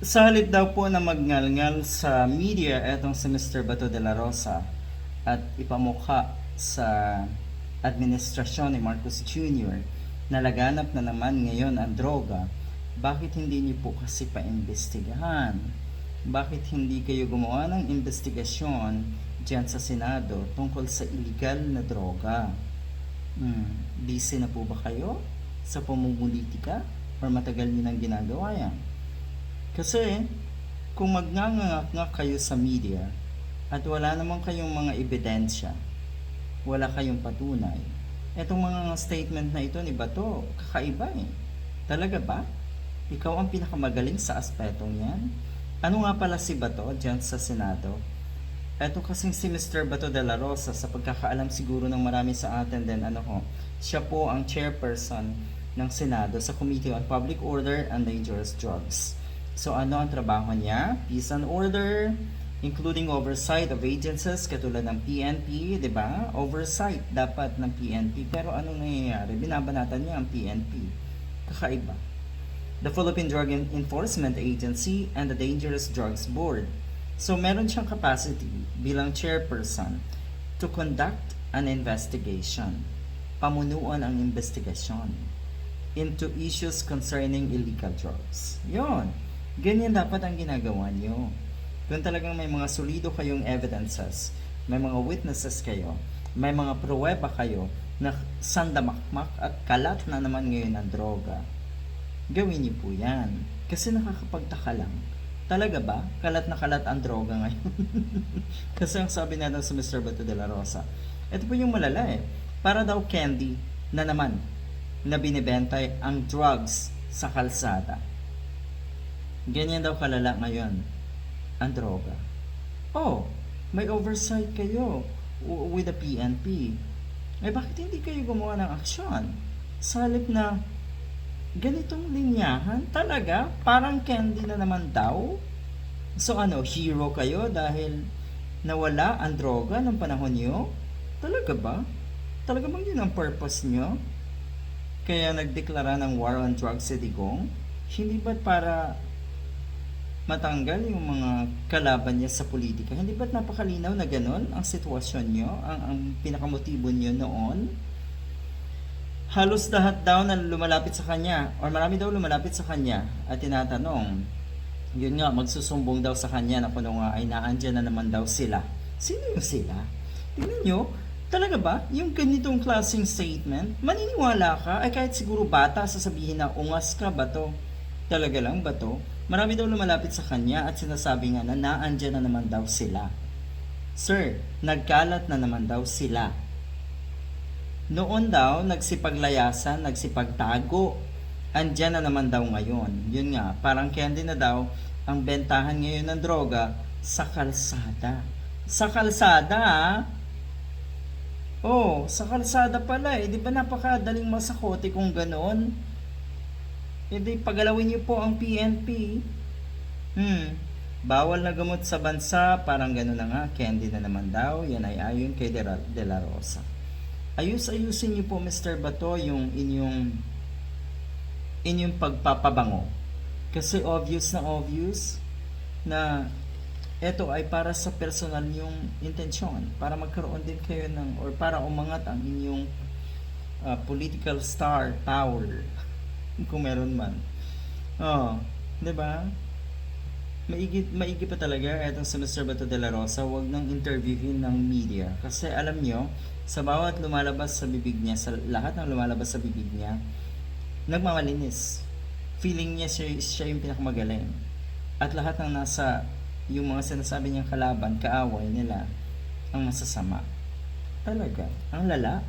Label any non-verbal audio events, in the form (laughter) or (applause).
Sa halip daw po na magngalngal sa media etong si Mr. Bato de la Rosa at ipamukha sa administrasyon ni Marcos Jr. na laganap na naman ngayon ang droga, bakit hindi niyo po kasi paimbestigahan? Bakit hindi kayo gumawa ng investigasyon diyan sa Senado tungkol sa illegal na droga? Hmm, busy na po ba kayo sa pamumulitika or matagal niyo nang ginagawa yan? Kasi kung magngangangak kayo sa media at wala naman kayong mga ebidensya, wala kayong patunay, etong mga statement na ito ni Bato, kakaiba eh. Talaga ba? Ikaw ang pinakamagaling sa aspetong yan? Ano nga pala si Bato dyan sa Senado? Eto kasing si Mr. Bato de la Rosa, sa pagkakaalam siguro ng marami sa atin din, ano ko, siya po ang chairperson ng Senado sa Committee on Public Order and Dangerous Drugs. So ano ang trabaho niya? Peace and order, including oversight of agencies katulad ng PNP, 'di ba? Oversight dapat ng PNP. Pero anong nangyayari? Binabanatan niya ang PNP. Kakaiba. The Philippine Drug Enforcement Agency and the Dangerous Drugs Board. So meron siyang capacity bilang chairperson to conduct an investigation. Pamunuan ang investigasyon into issues concerning illegal drugs. Yon. Ganyan dapat ang ginagawa nyo. Kung talagang may mga solido kayong evidences, may mga witnesses kayo, may mga pruweba kayo na sandamakmak at kalat na naman ngayon ang droga, gawin niyo po yan. Kasi nakakapagtaka lang. Talaga ba? Kalat na kalat ang droga ngayon. (laughs) Kasi ang sabi natin sa Mr. Bato de la Rosa, ito po yung malala eh. Para daw candy na naman na binibentay ang drugs sa kalsada. Ganyan daw kalala ngayon ang droga. Oh, may oversight kayo with the PNP. Eh bakit hindi kayo gumawa ng aksyon? Sa halip na ganitong linyahan, talaga? Parang candy na naman daw? So ano, hero kayo dahil nawala ang droga ng panahon nyo? Talaga ba? Talaga bang yun ang purpose nyo? Kaya nagdeklara ng war on drugs si Digong? Hindi ba para matanggal yung mga kalaban niya sa politika? Hindi ba't napakalinaw na ganon ang sitwasyon nyo? Ang, ang pinakamotibo nyo noon? Halos lahat daw na lumalapit sa kanya or marami daw lumalapit sa kanya at tinatanong yun nga, magsusumbong daw sa kanya na kuno nga ay naandyan na naman daw sila. Sino yung sila? Tingnan nyo, talaga ba? Yung ganitong klaseng statement, maniniwala ka, ay kahit siguro bata, sasabihin na, ungas ka ba to? Talaga lang ba to? Marami daw lumalapit sa kanya at sinasabi nga na naandyan na naman daw sila. Sir, nagkalat na naman daw sila. Noon daw, nagsipaglayasan, nagsipagtago. Andyan na naman daw ngayon. Yun nga, parang candy na daw ang bentahan ngayon ng droga sa kalsada. Sa kalsada. Oh, sa kalsada pala eh. Di ba napakadaling masakote kung ganoon? E di pagalawin niyo po ang PNP. Hmm. Bawal na gamot sa bansa, parang gano'n na nga, candy na naman daw. Yan ay ayon kay De, Ra- De La Rosa. Ayus-ayusin niyo po Mr. Bato yung inyong inyong pagpapabango. Kasi obvious na obvious na ito ay para sa personal yung intensyon. Para magkaroon din kayo ng, or para umangat ang inyong uh, political star power. (laughs) Kung meron man. Oh, 'di ba? Maigi, maigi pa talaga itong si Mr. Bato de la Rosa, wag nang interviewin ng media. Kasi alam nyo, sa bawat lumalabas sa bibig niya, sa lahat ng lumalabas sa bibig niya, nagmamalinis. Feeling niya siya, siya yung pinakamagaling. At lahat ng nasa, yung mga sinasabi niyang kalaban, kaaway nila, ang masasama. Talaga, ang lala.